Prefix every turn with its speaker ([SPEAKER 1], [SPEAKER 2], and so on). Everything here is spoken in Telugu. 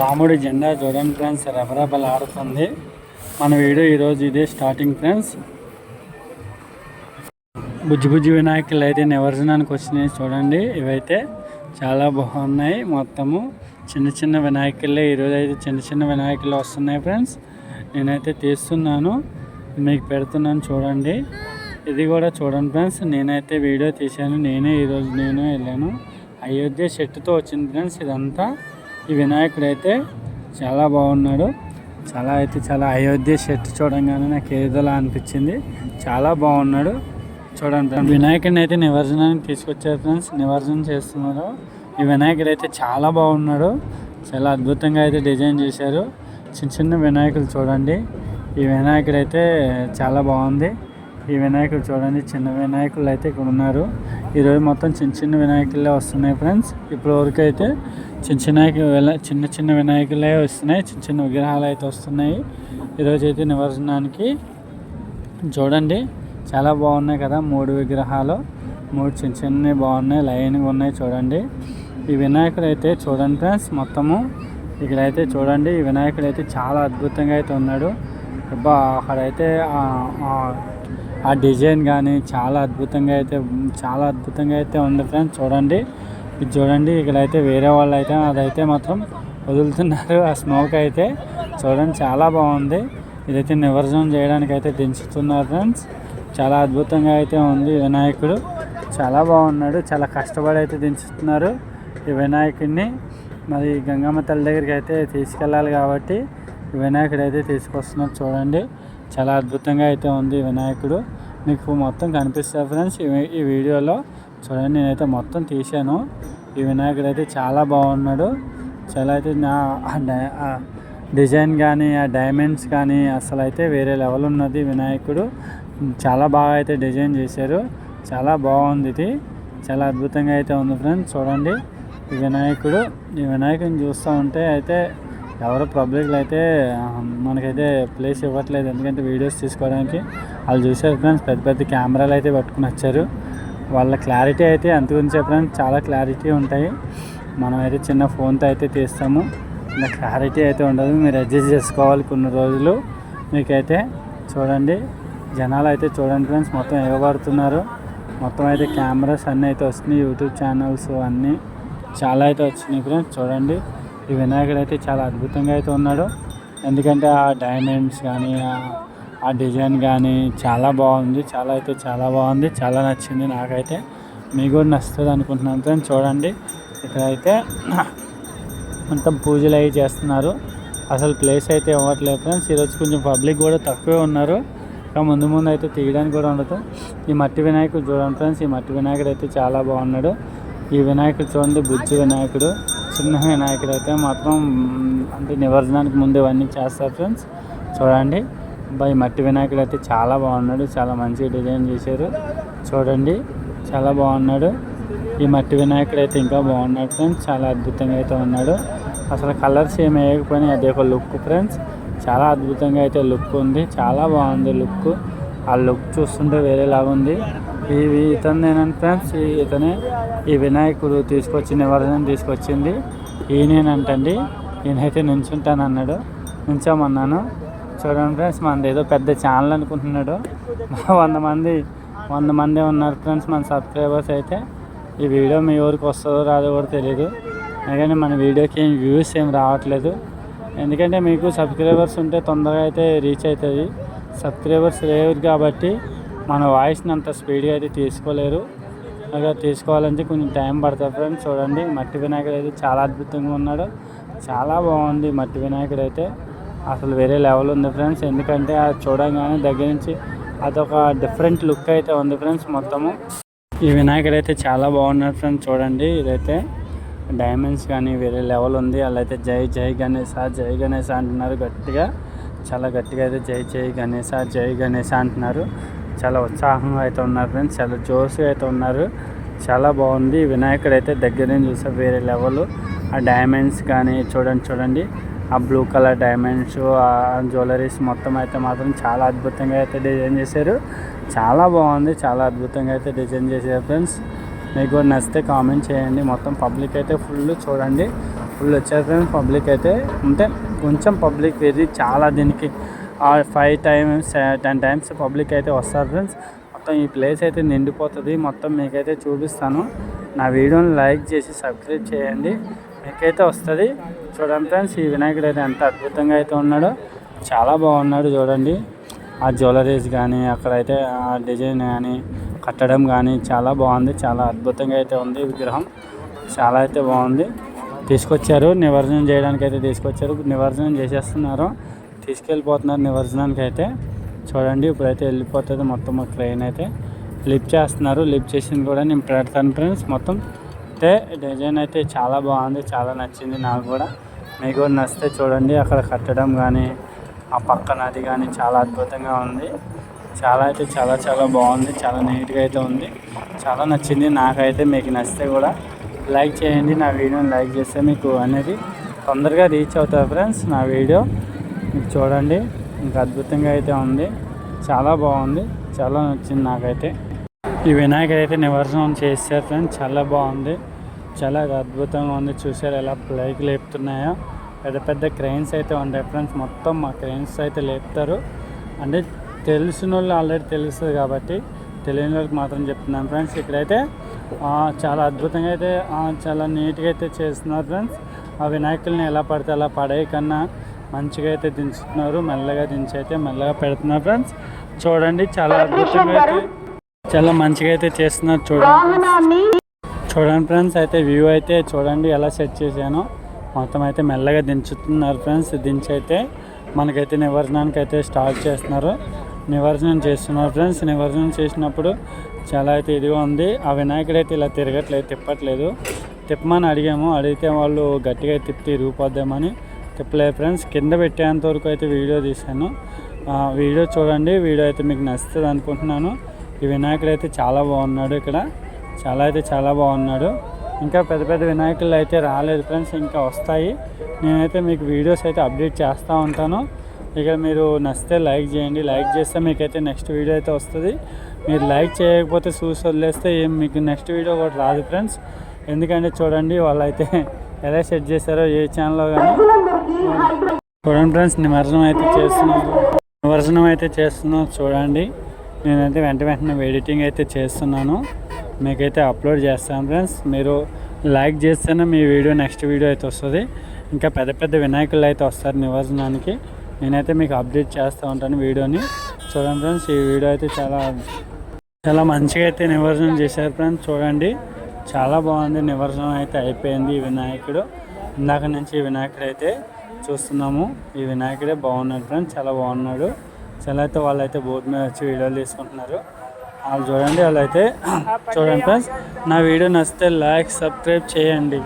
[SPEAKER 1] రాముడి జెండా చూడండి ఫ్రెండ్స్ రెపరెపలు ఆడుతుంది. మన వీడియో ఈరోజు ఇదే స్టార్టింగ్ ఫ్రెండ్స్ బుజ్జి బుజ్జి వినాయకులు అయితే నివర్జనానికి వచ్చినాయి చూడండి. ఇవైతే చాలా బాగున్నాయి మొత్తము. చిన్న చిన్న వినాయకులే ఈరోజు అయితే చిన్న చిన్న వినాయకులు వస్తున్నాయి ఫ్రెండ్స్. నేనైతే తీస్తున్నాను. మీకు పెడుతున్నాను చూడండి. ఇది కూడా చూడండి ఫ్రెండ్స్ నేనైతే వీడియో తీశాను. నేనే ఈరోజు నేను వెళ్ళాను. అయోధ్య చెట్టుతో వచ్చింది ఫ్రెండ్స్ ఇదంతా. ఈ వినాయకుడు అయితే చాలా బాగున్నాడు. చాలా అయితే చాలా అయోధ్య చెట్టు చూడంగానే నాకు ఏదోలా అనిపించింది. చాలా బాగున్నాడు. చూడండి ఫ్రెండ్స్ వినాయకుడిని అయితే నివర్జనానికి తీసుకొచ్చారు ఫ్రెండ్స్. నివర్జనం చేస్తున్నారు. ఈ వినాయకుడు అయితే చాలా బాగున్నాడు. చాలా అద్భుతంగా అయితే డిజైన్ చేశారు. చిన్న చిన్న వినాయకులు చూడండి. ఈ వినాయకుడు అయితే చాలా బాగుంది. ఈ వినాయకుడు చూడండి చిన్న వినాయకులు అయితే ఇక్కడ ఉన్నారు. ఈరోజు మొత్తం చిన్న చిన్న వినాయకులే వస్తున్నాయి ఫ్రెండ్స్. ఇప్పటి వరకు అయితే చిన్న చిన్న చిన్న చిన్న వినాయకులే వస్తున్నాయి. చిన్న చిన్న విగ్రహాలు అయితే వస్తున్నాయి. ఈరోజు అయితే నివర్జనానికి చూడండి చాలా బాగున్నాయి కదా మూడు విగ్రహాలు. మూడు చిన్న చిన్నవి బాగున్నాయి లైన్గా ఉన్నాయి చూడండి. ఈ వినాయకుడు అయితే చూడండి ఫ్రెండ్స్ మొత్తము. ఇక్కడైతే చూడండి ఈ వినాయకుడు అయితే చాలా అద్భుతంగా అయితే ఉన్నాడు. అబ్బా అక్కడైతే ఆ- డిజైన్ కానీ చాలా అద్భుతంగా అయితే చాలా అద్భుతంగా అయితే ఉంది ఫ్రెండ్స్. చూడండి. ఇది చూడండి. ఇక్కడైతే వేరే వాళ్ళు అయితే అదైతే మాత్రం వదులుతున్నారు. ఆ స్మోక్ అయితే చూడండి. చాలా బాగుంది. ఇదైతే నివర్జనం చేయడానికి అయితే దించుతున్నారు ఫ్రెండ్స్. చాలా అద్భుతంగా అయితే ఉంది వినాయకుడు. చాలా బాగున్నాడు. చాలా కష్టపడి అయితే దించుతున్నారు ఈ వినాయకుడిని. మరి గంగమ్మ తల్లి దగ్గరికి అయితే తీసుకెళ్ళాలి కాబట్టి వినాయకుడు అయితే తీసుకొస్తున్నారు చూడండి. చాలా అద్భుతంగా అయితే ఉంది వినాయకుడు. మీకు మొత్తం కనిపిస్తుంది ఫ్రెండ్స్ ఈ ఈ వీడియోలో చూడండి నేనైతే మొత్తం తీశాను. ఈ వినాయకుడు అయితే చాలా బాగున్నాడు. చాలా అయితే నా డై- డిజైన్ కానీ ఆ డైమండ్స్ కానీ అసలు అయితే వేరే లెవెల్ ఉన్నది వినాయకుడు. చాలా బాగా అయితే డిజైన్ చేశారు. చాలా బాగుంది ఇది. చాలా అద్భుతంగా అయితే ఉంది ఫ్రెండ్స్ చూడండి. ఈ వినాయకుడు ఈ వినాయకుడిని చూస్తూ ఉంటే అయితే ఎవరు పబ్లిక్లో అయితే మనకైతే ప్లేస్ ఇవ్వట్లేదు. ఎందుకంటే వీడియోస్ తీసుకోవడానికి వాళ్ళు చూసారు ఫ్రెండ్స్ పెద్ద పెద్ద కెమెరాలు అయితే పట్టుకుని వచ్చారు. వాళ్ళ క్లారిటీ అయితే ఎంత గురించి ఫ్రెండ్స్ చాలా క్లారిటీ ఉంటాయి. మనం అయితే చిన్న ఫోన్తో అయితే తీస్తాము. ఇంకా క్లారిటీ అయితే ఉండదు. మీరు అడ్జస్ట్ చేసుకోవాలి కొన్ని రోజులు. మీకైతే చూడండి. జనాలు అయితే చూడండి ఫ్రెండ్స్ మొత్తం ఎగబడుతున్నారు మొత్తం అయితే కెమెరాస్ అన్నీ అయితే వస్తున్నాయి. యూట్యూబ్ ఛానల్స్ అన్నీ చాలా అయితే వచ్చినాయి ఫ్రెండ్స్ చూడండి. ఈ వినాయకుడు అయితే చాలా అద్భుతంగా అయితే ఉన్నాడు. ఎందుకంటే ఆ డైమండ్స్ కానీ ఆ- డిజైన్ కానీ చాలా బాగుంది. చాలా అయితే చాలా బాగుంది. చాలా నచ్చింది నాకైతే. మీకు కూడా నచ్చుతుంది అనుకుంటున్నాను ఫ్రెండ్స్. చూడండి. ఇక్కడైతే మొత్తం పూజలు అవి చేస్తున్నారు. అసలు ప్లేస్ అయితే ఇవ్వట్లేదు ఫ్రెండ్స్. ఈరోజు కొంచెం పబ్లిక్ కూడా తక్కువే ఉన్నారు. ఇంకా ముందు ముందు అయితే తీయడానికి కూడా ఉండదు. ఈ మట్టి వినాయకుడు చూడండి ఫ్రెండ్స్. ఈ మట్టి వినాయకుడు అయితే చాలా బాగున్నాడు. ఈ వినాయకుడు చూడండి బుజ్జి వినాయకుడు. చిన్న వినాయకుడు అయితే మాత్రం అంటే నివర్జనానికి ముందు ఇవన్నీ చేస్తారు ఫ్రెండ్స్ చూడండి. అబ్బా, మట్టి వినాయకుడు అయితే చాలా బాగున్నాడు. చాలా మంచిగా డిజైన్ చేశారు. చూడండి. చాలా బాగున్నాడు. ఈ మట్టి వినాయకుడు అయితే ఇంకా బాగున్నాడు ఫ్రెండ్స్ చాలా అద్భుతంగా అయితే ఉన్నాడు. అసలు కలర్స్ ఏమి వేయకపోయినా అదే ఒక లుక్ ఫ్రెండ్స్ చాలా అద్భుతంగా అయితే లుక్ ఉంది. చాలా బాగుంది లుక్ ఆ లుక్ చూస్తుంటే వేరేలాగా ఉంది ఇవి ఇతను ఫ్రెండ్స్ ఈ- ఇతనే ఈ వినాయకుడు తీసుకొచ్చిన వరదని తీసుకొచ్చింది. ఈయనేనంటండి ఈయనైతే నుంచుంటాను అన్నాడు నుంచోమన్నాను. చూడండి ఫ్రెండ్స్ మనది ఏదో పెద్ద ఛానల్ అనుకుంటున్నాడు. వంద మంది వంద మంది ఉన్నారు ఫ్రెండ్స్ మన సబ్స్క్రైబర్స్ అయితే. ఈ వీడియో మీ ఊరికి వస్తుందో రాదో కూడా తెలియదు అందుకని మన వీడియోకి ఏం వ్యూస్ ఏం రావట్లేదు. ఎందుకంటే మీకు సబ్స్క్రైబర్స్ ఉంటే తొందరగా అయితే రీచ్ అవుతుంది. సబ్స్క్రైబర్స్ లేవు కాబట్టి మన వాయిస్ని అంత స్పీడ్గా అయితే తీసుకోలేరు. అక్కడ తీసుకోవాలంటే కొంచెం టైం పడుతుంది ఫ్రెండ్స్. చూడండి మట్టి వినాయకుడు అయితే చాలా అద్భుతంగా ఉన్నాడు. చాలా బాగుంది మట్టి వినాయకుడు అయితే. అసలు వేరే లెవెల్ ఉంది ఫ్రెండ్స్. ఎందుకంటే అది చూడగానే దగ్గర నుంచి అదొక డిఫరెంట్ లుక్ అయితే ఉంది ఫ్రెండ్స్ మొత్తము. ఈ వినాయకుడు అయితే చాలా బాగున్నాడు ఫ్రెండ్స్. చూడండి ఇదైతే డైమండ్స్ కానీ వేరే లెవెల్ ఉంది. వాళ్ళైతే జై జై గణేశ జై గణేశ అంటున్నారు గట్టిగా. చాలా గట్టిగా అయితే జై జై గణేశ జై గణేశ అంటున్నారు. చాలా ఉత్సాహంగా అయితే ఉన్నారు ఫ్రెండ్స్. చాలా జోష్గా అయితే ఉన్నారు. చాలా బాగుంది. వినాయకుడు అయితే దగ్గర నుంచి చూస్తే వేరే లెవెల్ ఆ డైమండ్స్ కానీ చూడండి చూడండి. ఆ బ్లూ కలర్ డైమండ్స్ ఆ జ్యువెలరీస్ మొత్తం అయితే మాత్రం చాలా అద్భుతంగా అయితే డిజైన్ చేశారు. చాలా బాగుంది. చాలా అద్భుతంగా అయితే డిజైన్ చేశారు ఫ్రెండ్స్. మీకు కూడా నచ్చితే కామెంట్ చేయండి. మొత్తం పబ్లిక్ అయితే ఫుల్ చూడండి. ఫుల్ వచ్చారు ఫ్రెండ్స్. పబ్లిక్ అయితే అంటే కొంచెం పబ్లిక్ వెళ్ళి చాలా దీనికి five times ten times public అయితే వస్తారు ఫ్రెండ్స్ మొత్తం ఈ ప్లేస్ అయితే నిండిపోతుంది. మొత్తం మీకైతే చూపిస్తాను. నా వీడియోని లైక్ చేసి సబ్స్క్రైబ్ చేయండి. మీకైతే వస్తుంది. చూడండి ఫ్రెండ్స్ ఈ వినాయకుడు అయితే ఎంత అద్భుతంగా అయితే ఉన్నాడో. చాలా బాగున్నాడు చూడండి. ఆ జ్యువెలరీస్ కానీ అక్కడైతే ఆ డిజైన్ కానీ కట్టడం కానీ చాలా బాగుంది. చాలా అద్భుతంగా అయితే ఉంది విగ్రహం. చాలా అయితే బాగుంది. తీసుకొచ్చారు. నిమజ్జనం చేయడానికి అయితే తీసుకొచ్చారు. నిమజ్జనం చేసేస్తున్నారు. తీసుకెళ్ళిపోతున్నారు నివర్జనానికి అయితే. చూడండి ఇప్పుడైతే వెళ్ళిపోతుంది మొత్తం ట్రైన్ అయితే. లిఫ్ట్ చేస్తున్నారు. లిఫ్ట్ చేసింది కూడా నేను పెడతాను ఫ్రెండ్స్. మొత్తం అయితే డిజైన్ అయితే చాలా బాగుంది. చాలా నచ్చింది నాకు కూడా. మీకు కూడా నచ్చితే చూడండి అక్కడ కట్టడం కానీ ఆ పక్కన అది కానీ చాలా అద్భుతంగా ఉంది. చాలా అయితే చాలా చాలా బాగుంది. చాలా నీట్గా అయితే ఉంది. చాలా నచ్చింది నాకైతే. మీకు నచ్చితే కూడా లైక్ చేయండి. నా వీడియోని లైక్ చేస్తే మీకు అనేది తొందరగా రీచ్ అవుతుంది ఫ్రెండ్స్ నా వీడియో. చూడండి. ఇంకా అద్భుతంగా అయితే ఉంది. చాలా బాగుంది. చాలా నచ్చింది నాకైతే. ఈ వినాయకుడు అయితే నివర్సనం చేశారు ఫ్రెండ్స్. చాలా బాగుంది. చాలా అద్భుతంగా ఉంది. చూసారు ఎలా ప్లైకి లేపుతున్నాయో. పెద్ద పెద్ద క్రెయిన్స్ అయితే ఉంటాయి ఫ్రెండ్స్. మొత్తం మా క్రెయిన్స్ అయితే లేపుతారు. అంటే తెలిసిన వాళ్ళు ఆల్రెడీ తెలుస్తుంది కాబట్టి తెలియని వాళ్ళకి మాత్రం చెప్తున్నాను ఫ్రెండ్స్. ఇక్కడైతే చాలా అద్భుతంగా అయితే చాలా నీట్గా అయితే చేస్తున్నారు ఫ్రెండ్స్. ఆ వినాయకుల్ని ఎలా పడితే అలా పడే కన్నా మంచిగా అయితే దించుతున్నారు మెల్లగా దించి అయితే మెల్లగా పెడుతున్నారు ఫ్రెండ్స్ చూడండి చాలా అద్భుతంగా అయితే చాలా మంచిగా అయితే చేస్తున్నారు చూడండి. చూడండి ఫ్రెండ్స్ అయితే వ్యూ అయితే చూడండి ఎలా సెట్ చేశాను. మొత్తం అయితే మెల్లగా దించుతున్నారు ఫ్రెండ్స్ దించి అయితే మనకైతే నివర్జనానికి అయితే స్టార్ట్ చేస్తున్నారు. నివర్జనం చేస్తున్నారు ఫ్రెండ్స్ నివర్జనం చేసినప్పుడు చాలా అయితే ఇదిగా ఉంది. ఆ వినాయకుడు అయితే ఇలా తిరగట్లేదు తిప్పట్లేదు. తిప్పమని అడిగాము. అడిగితే వాళ్ళు గట్టిగా తిప్పి తిరిగిపోద్దామని తిప్పలేదు ఫ్రెండ్స్ కింద పెట్టేంత వరకు అయితే వీడియో తీశాను. వీడియో చూడండి వీడియో అయితే మీకు నచ్చుతుంది అనుకుంటున్నాను. ఈ వినాయకుడు అయితే చాలా బాగున్నాడు ఇక్కడ. చాలా అయితే చాలా బాగున్నాడు. ఇంకా పెద్ద పెద్ద వినాయకులు అయితే రాలేదు ఫ్రెండ్స్ ఇంకా వస్తాయి. నేనైతే మీకు వీడియోస్ అయితే అప్డేట్ చేస్తూ ఉంటాను. ఇక మీరు నచ్చితే లైక్ చేయండి. లైక్ చేస్తే మీకైతే నెక్స్ట్ వీడియో అయితే వస్తుంది. మీరు లైక్ చేయకపోతే చూసి వదిలేస్తే ఏం మీకు నెక్స్ట్ వీడియో కూడా రాదు ఫ్రెండ్స్. ఎందుకంటే చూడండి వాళ్ళైతే ఎలా సెట్ చేశారో ఏ ఛానల్లో కానీ చూడండి ఫ్రెండ్స్ నిమజ్జనం అయితే చేస్తున్నాను నిమజ్జనం అయితే చేస్తున్నాను చూడండి. నేనైతే వెంట వెంటనే ఎడిటింగ్ అయితే చేస్తున్నాను. మీకైతే అప్లోడ్ చేస్తాను ఫ్రెండ్స్. మీరు లైక్ చేస్తేనే మీ వీడియో నెక్స్ట్ వీడియో అయితే వస్తుంది. ఇంకా పెద్ద పెద్ద వినాయకులు అయితే వస్తారు నివర్జనానికి నేనైతే మీకు అప్డేట్ చేస్తూ ఉంటాను వీడియోని. చూడండి ఫ్రెండ్స్ ఈ వీడియో అయితే చాలా చాలా మంచిగా అయితే నివర్జనం చేశారు ఫ్రెండ్స్. చూడండి చాలా బాగుంది. నివర్జనం అయితే అయిపోయింది ఈ వినాయకుడు. ఇందాక నుంచి ఈ వినాయకుడు అయితే చూస్తున్నాము. ఈ వినాయకుడే బాగున్నాడు ఫ్రెండ్స్ చాలా బాగున్నాడు. చాలా అయితే వాళ్ళైతే బోర్డు మీద వచ్చి వీడియోలు తీసుకుంటున్నారు. వాళ్ళు చూడండి వాళ్ళైతే చూడండి ఫ్రెండ్స్ నా వీడియో నచ్చితే లైక్ సబ్స్క్రైబ్ చేయండి.